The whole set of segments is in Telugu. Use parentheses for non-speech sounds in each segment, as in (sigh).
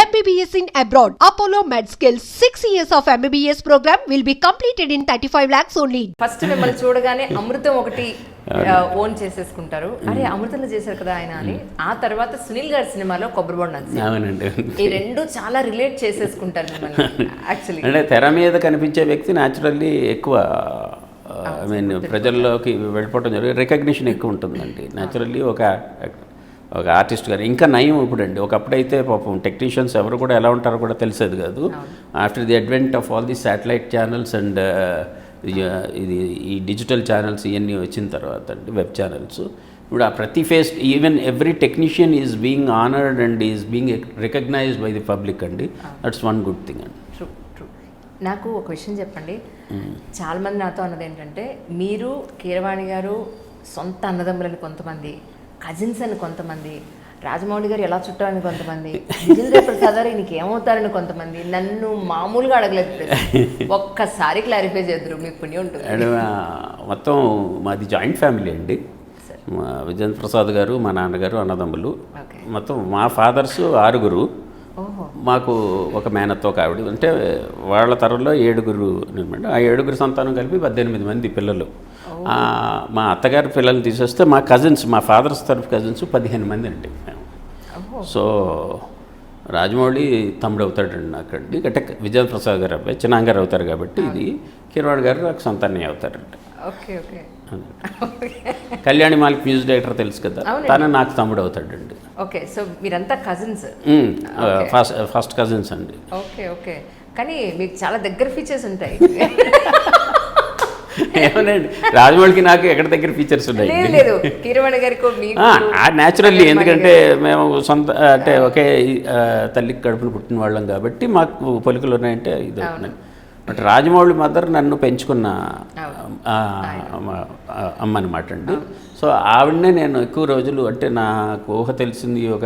MBBS in abroad. Apollo MedSkill 6 years of MBBS program will be completed in 35 lakhs only. First మిమ్మల్ని చూడగానే అమృతం ఒకటి ఓన్ చేసేసుకుంటారు. అరే అమృతంలో చేశారు కదా ఆయన అని. ఆ తర్వాత సునీల్ గారి సినిమాలో కొబ్బరి బొండ. అవునండి ఈ రెండు చాలా రిలేట్ చేసేసుకుంటారు మిమ్మల్ని (laughs) యాక్చువల్లీ అంటే తెర మీద కనిపించే వ్యక్తి న్యాచురల్లీ ఎక్కువ ఐ మీన్ ప్రజల్లోకి వెళ్ళిపోవడం జరిగింది రికగ్నిషన్ ఎక్కువ ఉంటుందండి. న్యాచురల్లీ ఒక ఒక ఆర్టిస్ట్ గారు. ఇంకా నయం ఇప్పుడు అండి ఒకప్పుడైతే పాపం టెక్నీషియన్స్ ఎవరు కూడా ఎలా ఉంటారో కూడా తెలిసేది కాదు. After the advent of all the satellite channels and ఇది ఈ డిజిటల్ ఛానల్స్ ఇవన్నీ వచ్చిన తర్వాత అండి వెబ్ ఛానల్స్. ఇప్పుడు ఆ ప్రతి phase even every technician is being honoured and is being recognised by the public అండి. దట్స్ వన్ గుడ్ థింగ్ అండి. నాకు ఒక విషయం చెప్పండి. చాలా మంది నాతో అన్నది ఏంటంటే మీరు కీరవాణి గారు సొంత అన్నదమ్ములని కొంతమంది కజిన్స్ అని కొంతమంది రాజమౌళి గారు ఎలా చుట్టారని కొంతమంది విజేంద్ర ప్రసాద్ గారు ఈయనకి ఏమవుతారని కొంతమంది నన్ను మామూలుగా అడగలేదు. ఒక్కసారి క్లారిఫై చేద్దరు మీకు పుణ్యం ఉంటుంది. మొత్తం మాది జాయింట్ ఫ్యామిలీ అండి. మా విజేంద్ర ప్రసాద్ గారు మా నాన్నగారు అన్నదమ్ములు. మొత్తం మా ఫాదర్స్ ఆరుగురు. మాకు ఒక మేనత్తో ఒక ఆవిడ. అంటే వాళ్ళ తరంలో ఏడుగురు అనమాట ఆ ఏడుగురు సంతానం కలిపి పద్దెనిమిది మంది పిల్లలు. మా అత్తగారి పిల్లలు తీసేస్తే మా కజిన్స్ మా ఫాదర్స్ తరఫు కజిన్స్ పదిహేను మంది అండి మేము. సో రాజమౌళి తమ్ముడు అవుతాడండి నాకండి. అంటే విజయ ప్రసాద్ గారు అబ్బాయి చిన్నాంగారు అవుతారు కాబట్టి ఇది. కిరవాణి గారు నాకు సంతానం అవుతారండి. Okay okay. Kalyani Malik music director తెలుసు కదా. తను నాకు తమ్ముడు అవుతాడండి ఓకే సో మీరంతా కజిన్స్. ఫస్ట్ ఫస్ట్ కజిన్స్ అండి. Okay okay. కానీ మీకు చాలా దగ్గర ఫీచర్స్ ఉంటాయి. (laughs) (laughs) ఏమోనండి రాజమౌళికి నాకు ఎక్కడ దగ్గర ఫీచర్స్ ఉన్నాయి లేదు. కీరవాణి గారికి మీకు న్యాచురల్లీ ఎందుకంటే మేము సొంత అంటే ఒకే తల్లికి కడుపున పుట్టిన వాళ్ళం కాబట్టి మాకు పొలికలు ఉన్నాయంటే ఇది అవుతున్నాయి బట్ రాజమౌళి మదర్ నన్ను పెంచుకున్న అమ్మ- అనమాట అండి. సో ఆవిడనే నేను ఎక్కువ రోజులు అంటే నాకు ఊహ తెలిసింది ఒక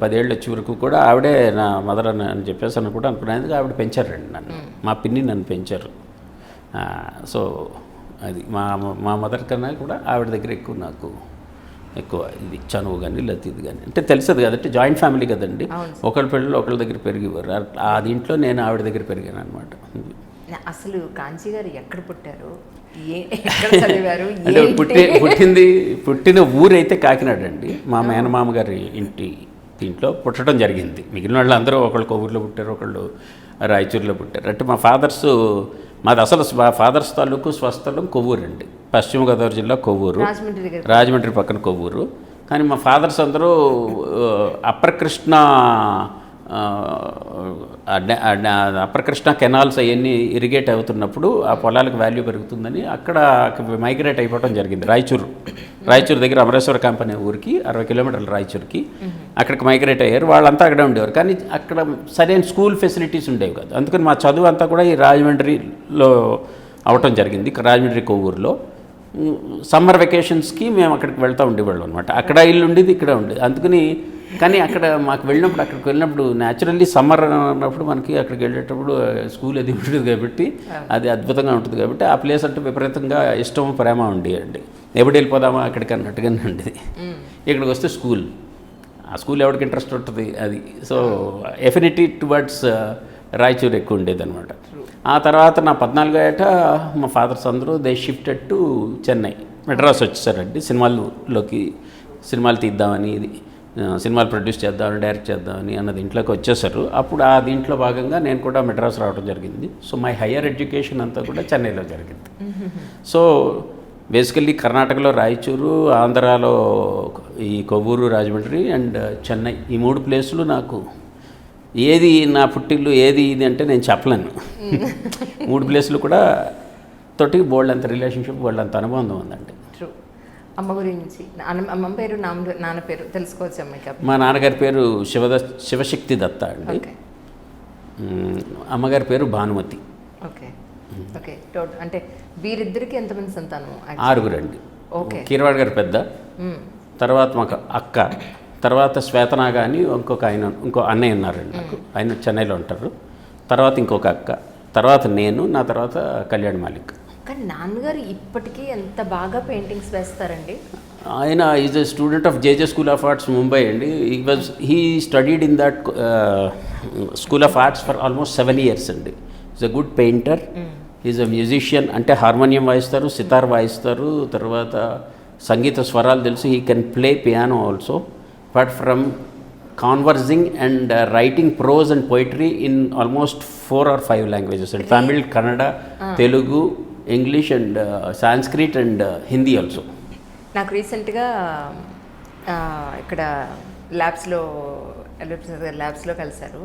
పదేళ్ళు వచ్చే వరకు కూడా ఆవిడే నా మదర్ అని చెప్పేసి అని కూడా అనుకునేందుకు ఆవిడ పెంచారండి నన్ను. మా పిన్ని నన్ను పెంచారు. సో అది మా మా మదర్ కన్నా కూడా ఆవిడ దగ్గర ఎక్కువ నాకు ఎక్కువ ఇది చనువు కానీ లేకపోతే ఇది కానీ అంటే తెలుసది కదంటే జాయింట్ ఫ్యామిలీ కదండి. ఒకళ్ళ పిల్లలు ఒకళ్ళ దగ్గర పెరిగేవారు. ఆ- దీంట్లో నేను ఆవిడ దగ్గర పెరిగాను అనమాట అసలు కాంచీ గారు ఎక్కడ పుట్టారు? (laughs) అంటే? పుట్టి పుట్టింది పుట్టిన ఊరైతే కాకినాడ అండి మా మేనమామ గారి ఇంటి దీంట్లో పుట్టడం జరిగింది. మిగిలిన వాళ్ళు అందరూ ఒకళ్ళు కొవ్వూరులో పుట్టారు ఒకళ్ళు రాయచూరులో పుట్టారు. అంటే మా ఫాదర్స్ మాది అసలు మా ఫాదర్స్ తాలూకు స్వస్థలం కొవ్వూరు అండి. పశ్చిమ గోదావరి జిల్లా కొవ్వూరు. రాజమండ్రి పక్కన కొవ్వూరు. కానీ మా ఫాదర్స్ అందరూ upper Krishna upper Krishna canals అవన్నీ ఇరిగేట్ అవుతున్నప్పుడు ఆ పొలాలకు వాల్యూ పెరుగుతుందని అక్కడ మైగ్రేట్ అయిపోవడం జరిగింది. రాయచూరు. రాయచూరు దగ్గర అమరేశ్వర కంపెనీ ఊరికి అరవై కిలోమీటర్లు రాయచూరుకి అక్కడికి మైగ్రేట్ అయ్యారు. వాళ్ళంతా అక్కడే ఉండేవారు. కానీ అక్కడ సరైన స్కూల్ ఫెసిలిటీస్ ఉండేవి కాదు. అందుకని మా చదువు అంతా కూడా ఈ రాజమండ్రిలో అవటం జరిగింది. రాజమండ్రి కొవ్వూరులో. సమ్మర్ వెకేషన్స్కి మేము అక్కడికి వెళ్తూ ఉండేవాళ్ళం అనమాట అక్కడ ఇల్లు ఉండేది ఇక్కడ ఉండేది. అందుకని కానీ అక్కడ మాకు వెళ్ళినప్పుడు అక్కడికి వెళ్ళినప్పుడు న్యాచురల్లీ సమ్మర్ అన్నప్పుడు మనకి అక్కడికి వెళ్ళేటప్పుడు స్కూల్ అది ఉంటుంది కాబట్టి అది అద్భుతంగా ఉంటుంది కాబట్టి ఆ ప్లేస్ అంటే విపరీతంగా ఇష్టం ప్రేమ ఉండేయండి. ఎప్పుడు వెళ్ళిపోదామా అక్కడికి అన్నట్టుగానే ఉండేది. ఇక్కడికి వస్తే స్కూల్ ఆ స్కూల్ ఎవరికి ఇంట్రెస్ట్ ఉంటుంది? అది. సో ఎఫినిటీ టువర్డ్స్ రాయచూరు ఎక్కువ ఉండేది అనమాట ఆ తర్వాత నా పద్నాలుగో ఏట మా ఫాదర్స్ అందరూ they shifted to Chennai Madras వచ్చేసారండి. సినిమాల్లోకి సినిమాలు తీద్దామని ఇది. సినిమాలు ప్రొడ్యూస్ చేద్దామని డైరెక్ట్ చేద్దామని అన్నది ఇంట్లోకి వచ్చేసారు. అప్పుడు ఆ దీంట్లో భాగంగా నేను కూడా మెడ్రాస్ రావడం జరిగింది. సో మై హయ్యర్ ఎడ్యుకేషన్ అంతా కూడా చెన్నైలో జరిగింది. సో బేసికల్లీ కర్ణాటకలో రాయచూరు ఆంధ్రాలో ఈ కొవ్వూరు రాజమండ్రి అండ్ చెన్నై ఈ మూడు ప్లేసులు నాకు ఏది నా పుట్టిల్లు ఏది ఇది అంటే నేను చెప్పలేను. (laughs) మూడు ప్లేసులు కూడా తోటి బోల్డ్ అంత రిలేషన్షిప్ బోల్డ్ అంత అనుబంధం ఉందండి. అమ్మ గురించి. నాన్న అమ్మ పేరు నాన్న పేరు తెలుసుకోవచ్చు అమ్మాయికి మా నాన్నగారి పేరు శివద శివశక్తి దత్త అండి. అమ్మగారి పేరు భానుమతి. ఓకే. ఓకే టోట్ అంటే వీరిద్దరికి ఎంతమంది సంతానం ఆరుగురండి. ఓకే. కీరవాడ గారు పెద్ద. తర్వాత మాకు అక్క. తర్వాత శ్వేతనాగ అని ఇంకొక ఆయన ఇంకో అన్నయ్య ఉన్నారండి నాకు ఆయన చెన్నైలో ఉంటారు. తర్వాత ఇంకొక అక్క. తర్వాత నేను నా తర్వాత కళ్యాణ్ మాలిక్. కానీ నాన్నగారు ఇప్పటికీ ఎంత బాగా పెయింటింగ్స్ వేస్తారండి? ఆయన is a student of JJ school of arts Mumbai అండి. He was he studied in that school of arts for almost seven years అండి. Is a good painter is a musician అంటే హార్మోనియం వాయిస్తారు సితార్ వాయిస్తారు తర్వాత సంగీత స్వరాలు తెలుసు. He can play piano also but from conversing and writing prose and poetry in almost four or five languages and. Tamil Kannada Telugu English and Sanskrit and Hindi also నాకు రీసెంట్గా ఇక్కడ ల్యాబ్స్లో ల్యాబ్స్లో కలిశారు.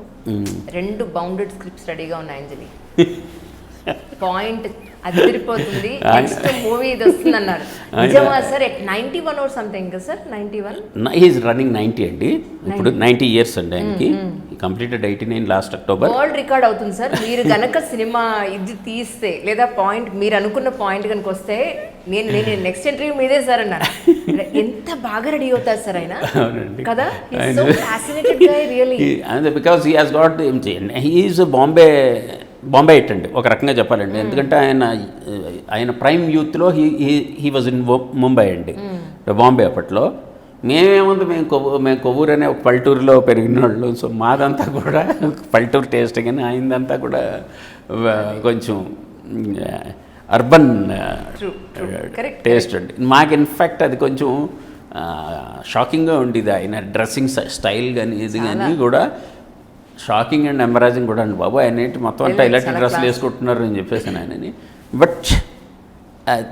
రెండు బౌండెడ్ స్క్రిప్ట్స్ రెడీగా ఉన్నాయి అంజలి. (laughs) పాయింట్ అదిరిపోతుంది. (laughs) నెక్స్ట్ మూవీ ఇది వస్తుంది అన్నారు. (laughs) నిజమా sir? Ninety one or something sir? Ninety one? He's running ninety అండి. ఇప్పుడు నైంటీ ఇయర్స్ అండి ఆయనకి. Completed eighty nine last October. World record అవుతుంది సార్. మీరు గనక సినిమా ఇది తీస్తే లేదా పాయింట్ మీరు అనుకున్న పాయింట్ కనుక వస్తే నేను నేను నెక్స్ట్ ఇంటర్వ్యూ మీదే సార్ అన్నారు ఎంత బాగా రెడీ అవుతారు సార్ ఆయన. కదా? Because he has got he's Bombay Bombay it అండి. ఒక రకంగా చెప్పాలండి. ఎందుకంటే ఆయన ఆయన ప్రైమ్ యూత్లో he he was in Mumbai అండి. బాంబే అప్పట్లో. మేమేముంది మేము కొవ్వు మేము కొవ్వూరు అనే ఒక పల్లెటూరులో పెరిగిన వాళ్ళు సో మాదంతా కూడా పల్లెటూరు టేస్ట్ కానీ ఆయనదంతా కూడా కొంచెం అర్బన్ టేస్ట్ అండి. మాకు ఇన్ఫ్యాక్ట్ అది కొంచెం షాకింగ్గా ఉండేది ఆయన డ్రెస్సింగ్ స్టైల్ కానీ ఇది కానీ కూడా షాకింగ్ అండ్ ఎంబరాజింగ్ కూడా అండి బాబు. ఆయన ఏంటి మొత్తం లేదు, ఇలాంటి డ్రెస్సులు. వేసుకుంటున్నారు అని చెప్పేసి ఆయనని. బట్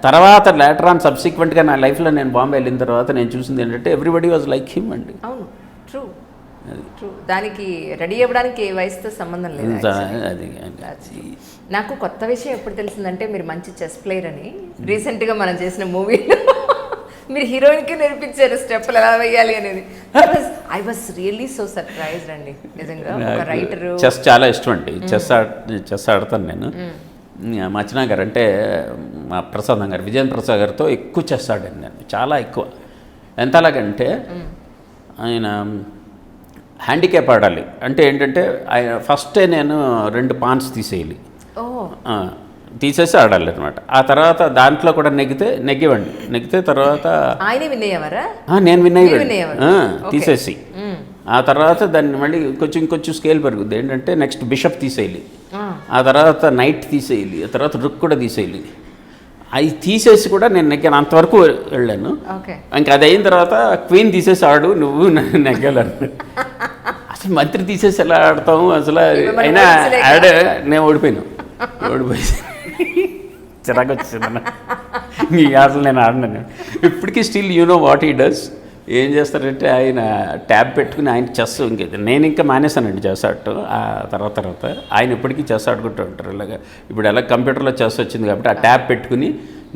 తర్వాత లేటర్ ఆన్ సబ్సిక్వెంట్గా నా లైఫ్లో నేను బాంబే వెళ్ళిన తర్వాత నేను చూసింది ఏంటంటే ఎవ్రీబడి వాజ్ లైక్ హిమ్ అండి. అవును. ట్రూ ట్రూ దానికి రెడీ అవ్వడానికి ఏ వయసుతో సంబంధం లేదు. అది. నాకు కొత్త విషయం ఎప్పుడు తెలిసిందంటే మీరు మంచి చెస్ ప్లేయర్ అని రీసెంట్గా మనం చేసిన మూవీలో మీరు హీరోయిన్కి నేర్పించారు స్టెప్పులు ఎలా వేయాలి అనేది. I was really so surprised అండి నిజంగా. ఒక రైటర్ చెస్ చాలా ఇష్టం అండి. చెస్ ఆడ చెస్ ఆడతాను నేను. మచనా గారు అంటే మా ప్రసాదం గారు విజయన్ ప్రసాద్ గారితో ఎక్కువ చెస్ ఆడాను నేను చాలా ఎక్కువ. ఎంతలాగంటే ఆయన హ్యాండిక్యాప్ ఆడాలి. అంటే ఏంటంటే ఆయన ఫస్టే నేను రెండు పాన్స్ తీసేయాలి. తీసేసి ఆడాలి అనమాట ఆ తర్వాత దాంట్లో కూడా నెగ్గితే నెగ్గివ్వండి నెగ్గితే తర్వాత నేను విన్ అయ్యేవారు. తీసేసి. ఆ తర్వాత దాన్ని మళ్ళీ కొంచెం ఇంకొంచెం స్కేల్ పెరుగుద్ది. ఏంటంటే నెక్స్ట్ బిషప్ తీసేయాలి. ఆ. తర్వాత నైట్ తీసేయాలి. ఆ తర్వాత రుక్ కూడా తీసేయాలి. అవి తీసేసి కూడా నేను నెగ్గాను. అంతవరకు వెళ్ళాను. ఇంకా అది అయిన తర్వాత క్వీన్ తీసేసి ఆడు నువ్వు నన్ను నెగ్గాలను. అసలు మంత్రి తీసేసి ఎలా ఆడతాము అసలు అయినా. ఆడే నేను ఓడిపోయాను. ఓడిపోయి చిరాకు వచ్చింది. ఈ ఆటలు నేను ఆడినాను ఇప్పటికీ still you know what he does. ఏం చేస్తారంటే ఆయన ట్యాబ్ పెట్టుకుని ఆయన చెస్ ఇంక నేను ఇంకా మానేశానండి చెస్ ఆడటం ఆ తర్వాత తర్వాత ఆయన ఇప్పటికీ చెస్ ఆడుకుంటూ ఉంటారు. ఇలాగా ఇప్పుడు ఎలా కంప్యూటర్లో చెస్ వచ్చింది కాబట్టి ఆ ట్యాబ్ పెట్టుకుని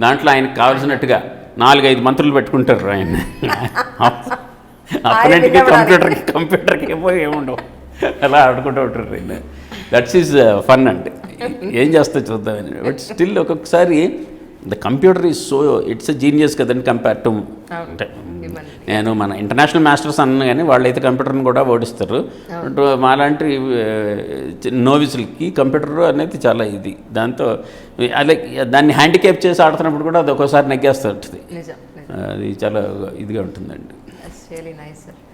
దాంట్లో ఆయనకు కావాల్సినట్టుగా నాలుగైదు మంత్రులు పెట్టుకుంటారు (laughs) ఆయన విన్నవాడు కంప్యూటర్కి కంప్యూటర్కి ఏమో ఏముండవు. అలా ఆడుకుంటూ ఉంటారు ఆయన దట్స్ ఈజ్ ఫన్ అండి. ఏం చేస్తా చూద్దామని బట్ స్టిల్ ఒక్కొక్కసారి the computer is so it's a genius కదండి కంపేర్ టు అంటే నేను మన ఇంటర్నేషనల్ మాస్టర్స్ అన్న కానీ వాళ్ళైతే కంప్యూటర్ని కూడా ఓడిస్తారు. మాలాంటి నోవిసులకి కంప్యూటర్ అనేది చాలా ఇది. దాంతో అలా దాన్ని హ్యాండిక్యాప్ చేసి ఆడుతున్నప్పుడు కూడా అది ఒక్కోసారి నెగ్గేస్తూ ఉంటుంది. అది చాలా ఇదిగా ఉంటుందండి. నైస్